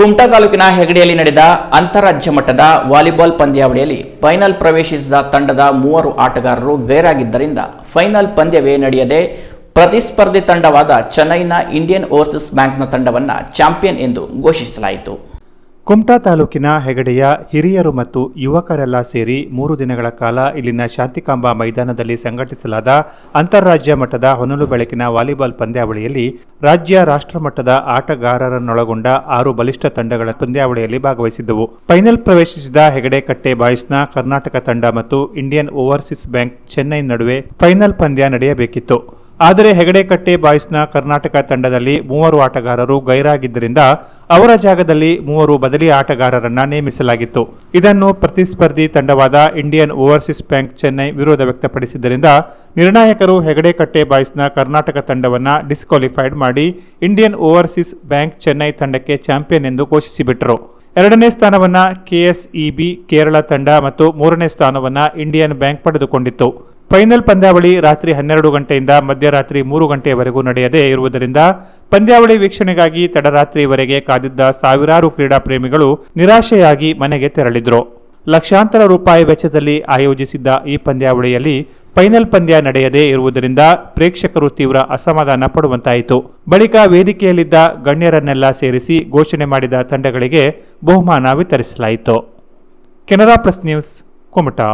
ಕುಮಟಾ ತಾಲೂಕಿನ ಹೆಗಡೆಯಲ್ಲಿ ನಡೆದ ಅಂತಾರಾಜ್ಯ ಮಟ್ಟದ ವಾಲಿಬಾಲ್ ಪಂದ್ಯಾವಳಿಯಲ್ಲಿ ಫೈನಲ್ ಪ್ರವೇಶಿಸಿದ ತಂಡದ ಮೂವರು ಆಟಗಾರರು ಗೈರಾಗಿದ್ದರಿಂದ ಫೈನಲ್ ಪಂದ್ಯವೇ ನಡೆಯದೆ ಪ್ರತಿಸ್ಪರ್ಧಿ ತಂಡವಾದ ಚೆನ್ನೈನ ಇಂಡಿಯನ್ ಓವರ್ಸೀಸ್ ಬ್ಯಾಂಕ್ನ ತಂಡವನ್ನು ಚಾಂಪಿಯನ್ ಎಂದು ಘೋಷಿಸಲಾಯಿತು. ಕುಮಟಾ ತಾಲೂಕಿನ ಹೆಗಡೆಯ ಹಿರಿಯರು ಮತ್ತು ಯುವಕರೆಲ್ಲ ಸೇರಿ ಮೂರು ದಿನಗಳ ಕಾಲ ಇಲ್ಲಿನ ಶಾಂತಿಕಾಂಬ ಮೈದಾನದಲ್ಲಿ ಸಂಘಟಿಸಲಾದ ಅಂತಾರಾಜ್ಯ ಮಟ್ಟದ ಹೊನಲು ಬೆಳಕಿನ ವಾಲಿಬಾಲ್ ಪಂದ್ಯಾವಳಿಯಲ್ಲಿ ರಾಜ್ಯ ರಾಷ್ಟ್ರಮಟ್ಟದ ಆಟಗಾರರನ್ನೊಳಗೊಂಡ ಆರು ಬಲಿಷ್ಠ ತಂಡಗಳ ಪಂದ್ಯಾವಳಿಯಲ್ಲಿ ಭಾಗವಹಿಸಿದ್ದವು. ಫೈನಲ್ ಪ್ರವೇಶಿಸಿದ ಹೆಗಡೆ ಕಟ್ಟೆ ಬಾಯ್ಸ್ನ ಕರ್ನಾಟಕ ತಂಡ ಮತ್ತು ಇಂಡಿಯನ್ ಓವರ್ಸೀಸ್ ಬ್ಯಾಂಕ್ ಚೆನ್ನೈ ನಡುವೆ ಫೈನಲ್ ಪಂದ್ಯ ನಡೆಯಬೇಕಿತ್ತು. ಆದರೆ ಹೆಗಡೆಕಟ್ಟೆ ಬಾಯ್ಸ್ನ ಕರ್ನಾಟಕ ತಂಡದಲ್ಲಿ ಮೂವರು ಆಟಗಾರರು ಗೈರಾಗಿದ್ದರಿಂದ ಅವರ ಜಾಗದಲ್ಲಿ ಮೂವರು ಬದಲಿ ಆಟಗಾರರನ್ನ ನೇಮಿಸಲಾಗಿತ್ತು. ಇದನ್ನು ಪ್ರತಿಸ್ಪರ್ಧಿ ತಂಡವಾದ ಇಂಡಿಯನ್ ಓವರ್ಸೀಸ್ ಬ್ಯಾಂಕ್ ಚೆನ್ನೈ ವಿರೋಧ ವ್ಯಕ್ತಪಡಿಸಿದ್ದರಿಂದ ನಿರ್ಣಾಯಕರು ಹೆಗಡೆಕಟ್ಟೆ ಬಾಯ್ಸ್ನ ಕರ್ನಾಟಕ ತಂಡವನ್ನು ಡಿಸ್ಕ್ವಾಲಿಫೈಡ್ ಮಾಡಿ ಇಂಡಿಯನ್ ಓವರ್ಸೀಸ್ ಬ್ಯಾಂಕ್ ಚೆನ್ನೈ ತಂಡಕ್ಕೆ ಚಾಂಪಿಯನ್ ಎಂದು ಘೋಷಿಸಿಬಿಟ್ಟರು ಎರಡನೇ ಸ್ಥಾನವನ್ನು ಕೆಎಸ್ಇಬಿ ಕೇರಳ ತಂಡ ಮತ್ತು ಮೂರನೇ ಸ್ಥಾನವನ್ನು ಇಂಡಿಯನ್ ಬ್ಯಾಂಕ್ ಪಡೆದುಕೊಂಡಿತ್ತು. ಫೈನಲ್ ಪಂದ್ಯಾವಳಿ ರಾತ್ರಿ ಹನ್ನೆರಡು ಗಂಟೆಯಿಂದ ಮಧ್ಯರಾತ್ರಿ ಮೂರು ಗಂಟೆಯವರೆಗೂ ನಡೆಯದೇ ಇರುವುದರಿಂದ ಪಂದ್ಯಾವಳಿ ವೀಕ್ಷಣೆಗಾಗಿ ತಡರಾತ್ರಿವರೆಗೆ ಕಾದಿದ್ದ ಸಾವಿರಾರು ಕ್ರೀಡಾ ಪ್ರೇಮಿಗಳು ನಿರಾಶೆಯಾಗಿ ಮನೆಗೆ ತೆರಳಿದ್ರು. ಲಕ್ಷಾಂತರ ರೂಪಾಯಿ ವೆಚ್ಚದಲ್ಲಿ ಆಯೋಜಿಸಿದ್ದ ಈ ಪಂದ್ಯಾವಳಿಯಲ್ಲಿ ಫೈನಲ್ ಪಂದ್ಯ ನಡೆಯದೇ ಇರುವುದರಿಂದ ಪ್ರೇಕ್ಷಕರು ತೀವ್ರ ಅಸಮಾಧಾನ ಪಡುವಂತಾಯಿತು. ಬಳಿಕ ವೇದಿಕೆಯಲ್ಲಿದ್ದ ಗಣ್ಯರನ್ನೆಲ್ಲ ಸೇರಿಸಿ ಘೋಷಣೆ ಮಾಡಿದ ತಂಡಗಳಿಗೆ ಬಹುಮಾನ ವಿತರಿಸಲಾಯಿತು. Canara press news, Kumta.